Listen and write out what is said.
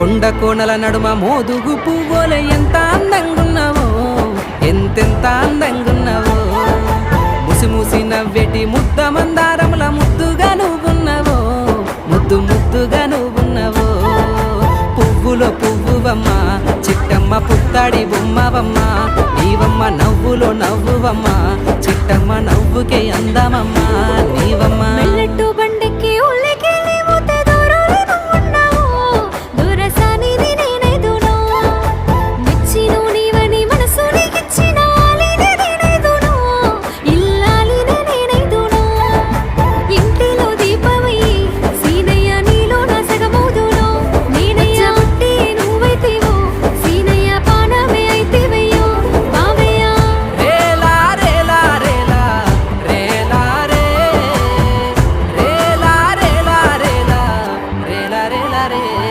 కొండ కోణల నడుమ మోదుగు పువ్వుల ఎంత అందంగున్నావో ఎంతెంత అందంగున్నావో. ముసి ముసి నవ్వెటి ముద్ద మందారముల ముద్దుగా నువ్వున్నావో ముద్దు ముద్దుగా నువ్వున్నావో. పువ్వులో పువ్వువమ్మ చిట్టమ్మ పుత్తాడి బొమ్మవమ్మ నీవమ్మ నవ్వులో నవ్వువమ్మ చిట్టమ్మ నవ్వుకే అందమమ్మా. volaré.